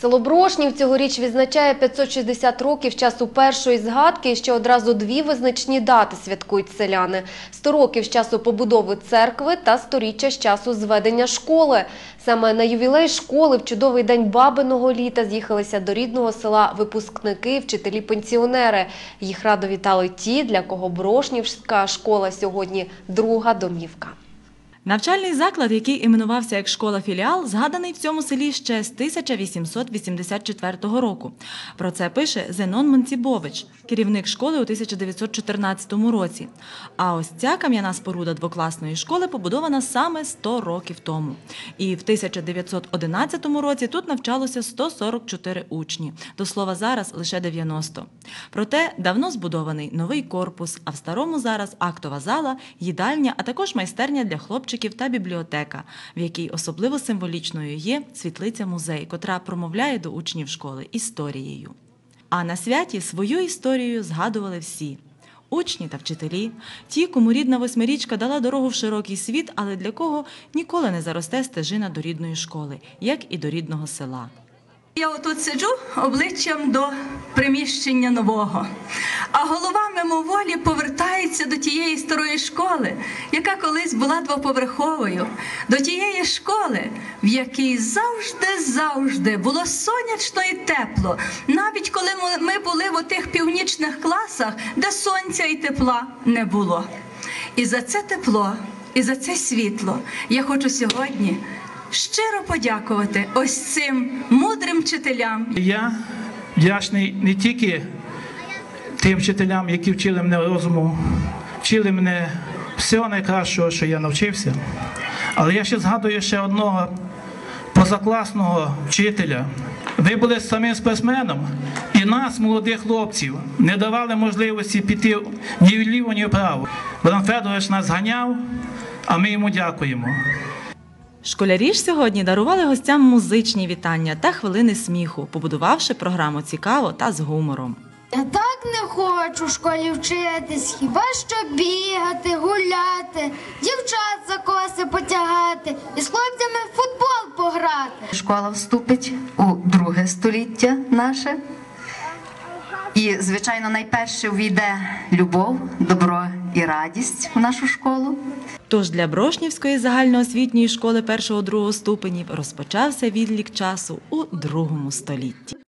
Село Брошнів цьогоріч відзначає 560 років часу першої згадки, і ще одразу дві визначні дати святкують селяни: 100 років з часу побудови церкви та сторіччя з часу зведення школи. Саме на ювілей школи в чудовий день бабиного літа з'їхалися до рідного села випускники, вчителі-пенсіонери. Їх радо вітали ті, для кого Брошнівська школа сьогодні друга домівка. Навчальний заклад, який іменувався як школа-філіал, згаданий в цьому селі ще з 1884 року. Про це пише Зенон Монцібович, керівник школи у 1914 році. А ось ця кам'яна споруда двокласної школи побудована саме 100 років тому. І в 1911 році тут навчалося 144 учні. До слова, зараз лише 90. Проте давно збудований новий корпус, а в старому зараз актова зала, їдальня, а також майстерня для хлопчиків та бібліотека, в якій особливо символічною є світлиця музей, котра промовляє до учнів школи історією. А на святі свою історію згадували всі. Учні та вчителі, ті, кому рідна восьмирічка дала дорогу в широкий світ, але для кого ніколи не заросте стежина до рідної школи, як і до рідного села. Я отут сиджу обличчям до приміщення нового, а голова мимоволі повертається до тієї старої школи, яка колись була двоповерховою, до тієї школи, в якій завжди-завжди було сонячно і тепло, навіть коли ми- були в тих північних класах, де сонця і тепла не було. І за це тепло, і за це світло я хочу сьогодні щиро подякувати ось цим мудрим вчителям, Я вдячний не тільки тим вчителям, які вчили мене розуму, вчили мене всього найкращого, що я навчився. Але я ще згадую ще одного позакласного вчителя. Ви були самим спортсменом, і нас, молодих хлопців, не давали можливості піти ні вліво, ні вправо. Богдан Федорович нас ганяв, а ми йому дякуємо. Школярі ж сьогодні дарували гостям музичні вітання та хвилини сміху, побудувавши програму цікаво та з гумором. Я так не хочу в школі вчитись, хіба що бігати, гуляти, дівчат за коси потягати і з хлопцями в футбол пограти. Школа вступить у друге століття наше. І, звичайно, найперше увійде любов, добро і радість в нашу школу. Тож для Брошнівської загальноосвітньої школи першого-другого ступенів розпочався відлік часу у другому столітті.